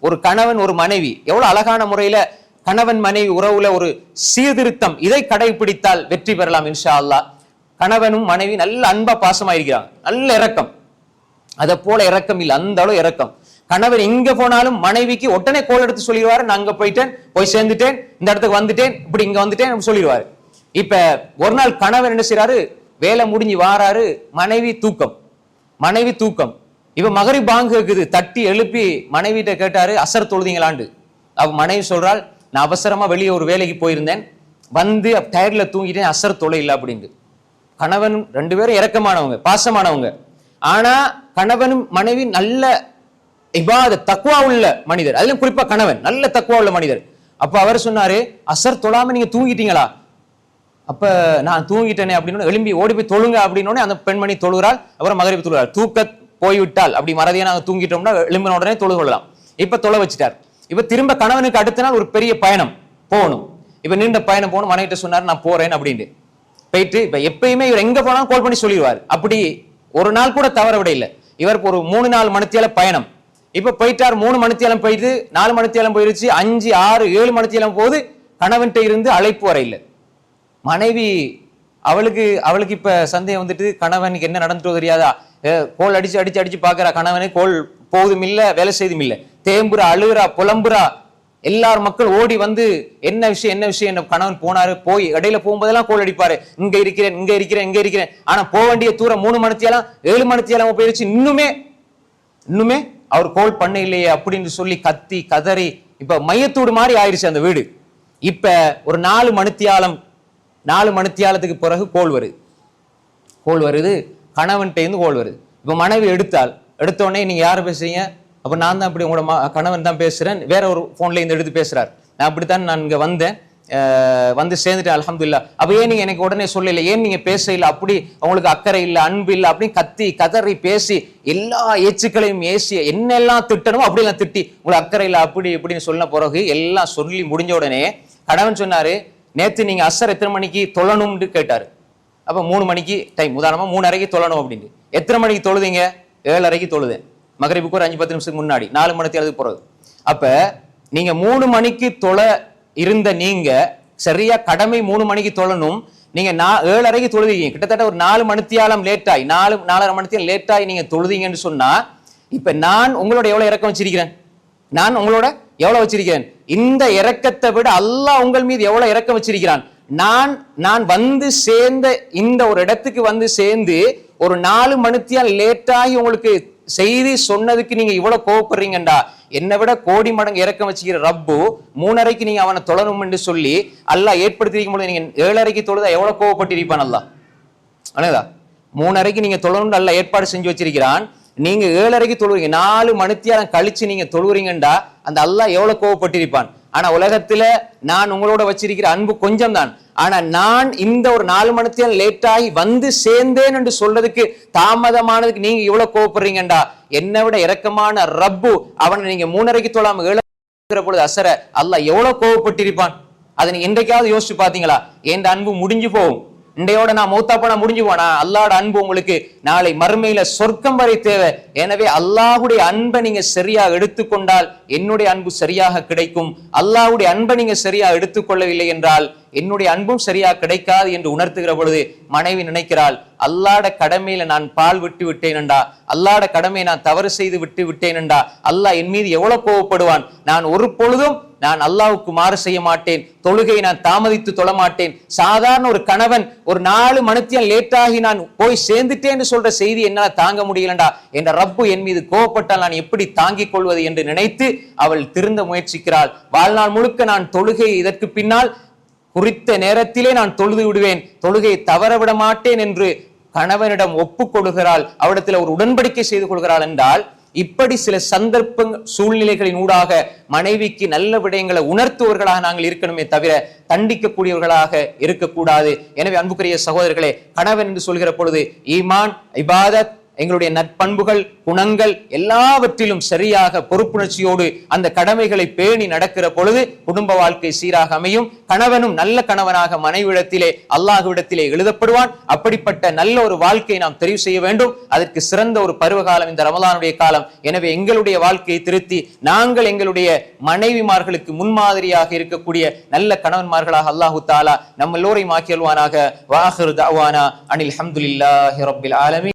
ஒரு கணவன் ஒரு மனைவி. எவ்வளவு அழகான முறையில கணவன் மனைவி உறவுல ஒரு சீர்திருத்தம் இதை கடைபிடித்தால் வெற்றி பெறலாம் இன்ஷா அல்லா கணவனும் மனைவி நல்ல அன்பா பாசமா இருக்கிறாங்க நல்ல இறக்கம் அதை போல இறக்கம் இல்லை அந்த அளவு இறக்கம் கணவன் எங்க போனாலும் மனைவிக்கு உடனே கோல் எடுத்து சொல்லிடுவாரு. நான் அங்க போயிட்டேன் போய் சேர்ந்துட்டேன் இந்த இடத்துக்கு வந்துட்டேன் இப்படி இங்க வந்துட்டேன் சொல்லிடுவாரு. இப்ப ஒரு நாள் கணவன் என்ன செய்யறாரு வேலை முடிஞ்சு வாராரு. மனைவி தூக்கம். மனைவி தூக்கம். இப்ப மகரி பாங்கு இருக்குது தட்டி எழுப்பி மனைவிட்ட கேட்டாரு அசர் தொழுதீங்களாண்டு அவ மனைவி சொல்றாள் நான் அவசரமா வெளியே ஒரு வேலைக்கு போயிருந்தேன். வந்து டயர்ல தூங்கிட்டேன் அசர் தொலை இல்லை அப்படின்ட்டு. கணவன் ரெண்டு பேரும் இறக்கமானவங்க பாசமானவங்க. ஆனா கணவனும் மனைவி நல்ல இபாத தக்குவா உள்ள மனிதர். அதிலும் குறிப்பா கணவன் நல்ல தக்குவா உள்ள மனிதர். அப்ப அவர் சொன்னாரு அசர் தொழாம நீங்க தூங்கிட்டீங்களா? அப்ப நான் தூங்கிட்டேனே அப்படின்னு எழும்பி ஓடி போய் தொழுங்க அப்படின்னு அந்த பெண்மணி தொழுகிறாள் அப்புறம் மகரிப்பு தொழுகிறாள். தூக்க போய்விட்டால் அப்படி மறதியாக நாங்கள் தூங்கிட்டோம்னா எழும்பின உடனே தொழு கொள்ளலாம். இப்போ தொலை வச்சுட்டார். இப்போ திரும்ப கணவனுக்கு அடுத்த நாள் ஒரு பெரிய பயணம் போகணும். இப்போ நீண்ட பயணம் போகணும் மனைவிட்ட சொன்னார் நான் போறேன் அப்படின்ட்டு. போயிட்டு இப்போ எப்பயுமே இவர் எங்கே போனாலும் கால் பண்ணி சொல்லிடுவார். அப்படி ஒரு நாள் கூட தவற விட இல்லை. இவர் ஒரு மூணு நாலு மணித்தியால பயணம். இப்போ போயிட்டார் மூணு மணித்தியாலம் போயிட்டு நாலு மணித்தியாலம் போயிருச்சு அஞ்சு ஆறு ஏழு மணித்தியாலம் போது கணவன்கிட்ட இருந்து அழைப்பு வர இல்லை. மனைவி அவளுக்கு அவளுக்கு இப்போ சந்தேகம் வந்துட்டு கணவனுக்கு என்ன நடந்துட்டோ தெரியாதா? கோல் அடிச்சு அடிச்சு அடிச்சு பாக்குறா கணவனே கோல் போதும் இல்ல வேலை செய்தும் இல்ல. தேம்புறா அழுகுறா புலம்புறா எல்லார் மக்கள் ஓடி வந்து என்ன விஷயம் என்ன விஷயம் என்ன கணவன் போனாரு போய் இடையில போகும்போதெல்லாம் கோல் அடிப்பாரு. இங்க இருக்கிறேன் இங்க இருக்கிறேன் இங்க இருக்கிறேன். ஆனா போக வேண்டிய தூரம் மூணு மணித்தியாலம் ஏழு மணித்தியாலம் போயிருச்சு. இன்னுமே இன்னுமே அவர் கோல் பண்ண இல்லையே அப்படின்னு சொல்லி கத்தி கதறி இப்ப மையத்தூடு மாதிரி ஆயிடுச்சு அந்த வீடு. இப்ப ஒரு நாலு மணித்தியாலம் நாலு மணித்தியாலத்துக்கு பிறகு கோல் வருது. கோல் வருது. கணவன்கிட்டேருந்து கோல் வருது. இப்போ மனைவி எடுத்தால் எடுத்தோடனே நீங்கள் யார் பேசுறீங்க? அப்போ நான் தான் இப்படி உங்களோட கணவன் தான் பேசுகிறேன் வேற ஒரு ஃபோன்லேருந்து எடுத்து பேசுகிறார் நான் அப்படித்தான் நான் இங்கே வந்தேன். வந்து சேர்ந்துட்டேன் அலமதுல்லா அப்போ ஏன் நீங்கள் எனக்கு உடனே சொல்லல? ஏன் நீங்கள் பேசல அப்படி உங்களுக்கு அக்கறை இல்லை அன்பு இல்லை அப்படின்னு கத்தி கதறி பேசி எல்லா ஏச்சுக்களையும் ஏசி என்னெல்லாம் திட்டணுமோ அப்படிலாம் திட்டி உங்களுக்கு அக்கறை இல்லை அப்படி இப்படின்னு சொன்ன பிறகு எல்லாம் சொல்லி முடிஞ்ச உடனே கணவன் சொன்னார் நேற்று நீங்கள் அசர் எத்தனை மணிக்கு தொழணும்னு கேட்டார். அப்போ மூணு மணிக்கு டைம் உதாரணமா மூணரைக்கு தொழணும் அப்படின்னு எத்தனை மணிக்கு தொழுதீங்க? ஏழரைக்கு தொழுதேன். மகரிப்புக்கு ஒரு அஞ்சு பத்து நிமிஷத்துக்கு முன்னாடி. நாலு மணி தேர்தல் போகிறது அப்போ நீங்கள் மூணு மணிக்கு தொழ இருந்த நீங்கள் சரியாக கடமை மூணு மணிக்கு தொழணும். நீங்கள் நா- அறைக்கு தொழுதீங்க. கிட்டத்தட்ட ஒரு நாலு மணித்தியாலம் லேட்டாகி நாலு நாலரை மணித்தியாலம் லேட்டாகி நீங்கள் தொழுதீங்கன்னு சொன்னால் இப்போ நான் உங்களோட எவ்வளோ இறக்கம் வச்சிருக்கிறேன்? நான் உங்களோட எவ்வளோ வச்சிருக்கிறேன்? இந்த இறக்கத்தை விட அல்லாஹ் உங்கள் மீது எவ்வளோ இறக்கம் வச்சிருக்கிறான்? நான் நான் வந்து சேர்ந்த இந்த ஒரு இடத்துக்கு வந்து சேர்ந்து ஒரு நாலு மணித்தியால் லேட்டாகி உங்களுக்கு செய்தி சொன்னதுக்கு நீங்க இவ்வளவு கோவப்படுறீங்கண்டா? என்னை விட கோடி மடங்கு இறக்கம் வச்சுக்கிற ரப்பு மூணரைக்கு நீங்க அவனை தொழணும் என்று சொல்லி அல்லா ஏற்படுத்திருக்கும் போது நீங்க ஏழரைக்கு தொழுதா எவ்வளவு கோவப்பட்டிருப்பான் அல்லா அழகா மூணரைக்கு நீங்க தொழணும் அல்ல ஏற்பாடு செஞ்சு வச்சிருக்கிறான். நீங்க ஏழரைக்கு தொழுவீங்க. நாலு மணித்தியாரம் கழிச்சு நீங்க தொழுவுறீங்கண்டா? அந்த அல்லா எவ்வளவு கோவப்பட்டிருப்பான்? ஆனா உலகத்துல நான் உங்களோட வச்சிருக்கிற அன்பு கொஞ்சம் தான் ஆனா நான் இந்த ஒரு நாலு மணித்தியாலம் லேட் ஆகி வந்து சேர்ந்தேன் என்று சொல்றதுக்கு தாமதமானதுக்கு நீங்க இவ்வளவு கோவப்படுறீங்கண்டா? என்னை விட இறக்கமான ரப்பு அவனை நீங்க மூணரைக்கு தொழாம ஏழு பொழுது அசர அல்ல எவ்வளவு கோவப்பட்டிருப்பான்? அதை நீ என்றைக்காவது யோசிச்சு பாத்தீங்களா என் அன்பு முடிஞ்சு போகும். இன்றையோட நான் மூத்தா போனா முடிஞ்சு போனா அல்லாட அன்பு உங்களுக்கு நாளை மறுமையில சொர்க்கம் வரை தேவை. எனவே அல்லாஹுடைய அன்பை நீங்க சரியா எடுத்துக்கொண்டால் என்னுடைய அன்பு சரியாக கிடைக்கும். அல்லாஹ்வுடைய அன்பை நீங்க சரியா எடுத்துக்கொள்ளவில்லை என்றால் என்னுடைய அன்பும் சரியா கிடைக்காது என்று உணர்த்துகிற பொழுது மனைவி நினைக்கிறாள் அல்லாட கடமையில நான் பால் விட்டு விட்டேனண்டா அல்லாட கடமையை நான் தவறு செய்து விட்டு விட்டேன் என்றா? அல்லாஹ் என் மீது எவ்வளவு கோவப்படுவான்? நான் ஒரு பொழுதும் நான் அல்லாவுக்கு மாறு செய்ய மாட்டேன். தொழுகையை நான் தாமதித்து தொழ மாட்டேன். சாதாரண ஒரு கணவன் ஒரு நாலு மணித்தியம் லேட்டாகி நான் போய் சேர்ந்துட்டேன்னு சொல்ற செய்தி என்னால் தாங்க முடியலண்டா என்ற ரப்பு என் மீது கோவப்பட்டால் நான் எப்படி தாங்கிக் கொள்வது என்று நினைத்து அவள் திருந்த முயற்சிக்கிறாள். வாழ்நாள் முழுக்க நான் தொழுகை இதற்கு பின்னால் குறித்த நேரத்திலே நான் தொழுது விடுவேன். தொழுகையை தவற விட மாட்டேன் என்று கணவனிடம் ஒப்புக்கொள்கிறாள் அவரிடத்தில் ஒரு உடன்படிக்கை செய்து கொள்கிறாள் என்றால் இப்படி சில சந்தர்ப்ப சூழ்நிலைகளின் ஊடாக மனைவிக்கு நல்ல விடயங்களை உணர்த்துவர்களாக நாங்கள் இருக்கணுமே தவிர தண்டிக்கக்கூடியவர்களாக இருக்கக்கூடாது. எனவே அன்புக்குரிய சகோதரர்களே கணவன் என்று சொல்கிற பொழுது ஈமான் இபாதத் எங்களுடைய நற்பண்புகள் குணங்கள் எல்லாவற்றிலும் சரியாக பொறுப்புணர்ச்சியோடு அந்த கடமைகளை பேணி நடக்கிற பொழுது குடும்ப வாழ்க்கை சீராக அமையும். கணவனும் நல்ல கணவனாக மனைவிடத்திலே அல்லாஹுவிடத்திலே எழுதப்படுவான். அப்படிப்பட்ட நல்ல ஒரு வாழ்க்கையை நாம் தெரிவு செய்ய வேண்டும். அதற்கு சிறந்த ஒரு பருவகாலம் இந்த ரமலானுடைய காலம். எனவே எங்களுடைய வாழ்க்கையை திருத்தி நாங்கள் எங்களுடைய மனைவிமார்களுக்கு முன்மாதிரியாக இருக்கக்கூடிய நல்ல கணவன்மார்களாக அல்லாஹு தாலா நம்ம எல்லோரையும் ஆக்கியல்வானாக. வாஹிர் தவானா அனில் அஹமதுல்லாஹி ரபில் ஆலமி